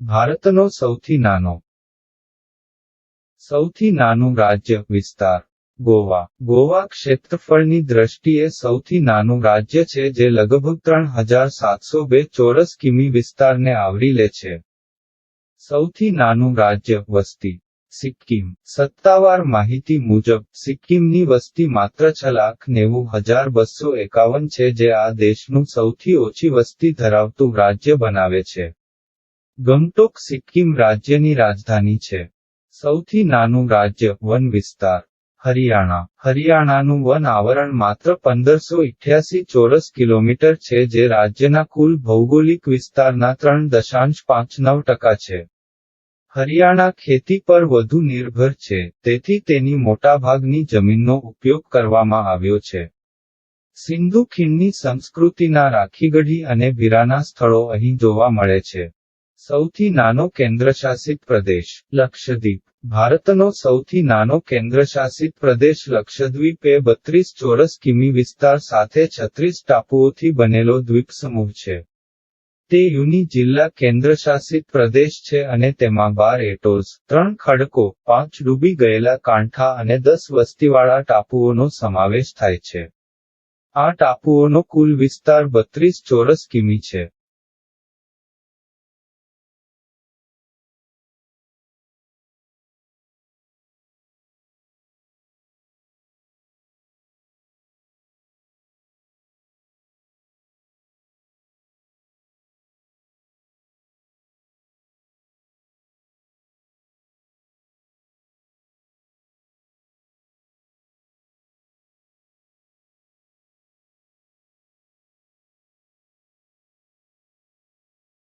ભારતનો સૌથી નાનો, સૌથી નાનું રાજ્ય વિસ્તાર, ગોવા. ગોવા ક્ષેત્રફળની દ્રષ્ટિએ સૌથી નાનું રાજ્ય છે જે લગભગ ત્રણ હજાર સાતસો બે ચોરસ કિમી વિસ્તારને આવરી લે છે. સૌથી નાનું રાજ્ય વસ્તી, સિક્કિમ. સત્તાવાર માહિતી મુજબ, સિક્કિમની વસ્તી માત્ર છ લાખ નેવું હજાર બસો એકાવન છે જે આ દેશનું સૌથી ઓછી વસ્તી ધરાવતું રાજ્ય બનાવે છે. ગંગટોક સિક્કિમ રાજ્યની રાજધાની છે. સૌથી નાનું રાજ્ય વન વિસ્તાર, હરિયાણા. હરિયાણાનું વન આવરણ માત્ર પંદરસો ઇઠ્યાસી ચોરસ કિલોમીટર છે જે રાજ્યના કુલ ભૌગોલિક વિસ્તારના ત્રણ દશાંશ પાંચ નવ ટકા છે. હરિયાણા ખેતી પર વધુ નિર્ભર છે, તેથી તેની મોટાભાગની જમીનનો ઉપયોગ કરવામાં આવ્યો છે. સિંધુ ખીણની સંસ્કૃતિના રાખીગઢી અને બીરાના સ્થળો અહીં જોવા મળે છે. સૌથી નાનો કેન્દ્રશાસિત પ્રદેશ, લક્ષદ્વીપ. ભારતનો સૌથી નાનો કેન્દ્રશાસિત પ્રદેશ લક્ષદ્વીપ એ બત્રીસ ચોરસ કિમી વિસ્તાર સાથે છત્રીસ ટાપુઓથી બનેલો દ્વીપસમૂહ છે. તે યુની જિલ્લા કેન્દ્રશાસિત પ્રદેશ છે અને તેમાં બાર એટોસ ત્રણ ખડકો, પાંચ ડૂબી ગયેલા કાંઠા અને દસ વસ્તીવાળા ટાપુઓનો સમાવેશ થાય છે. આ ટાપુઓનો કુલ વિસ્તાર બત્રીસ ચોરસ કિમી છે.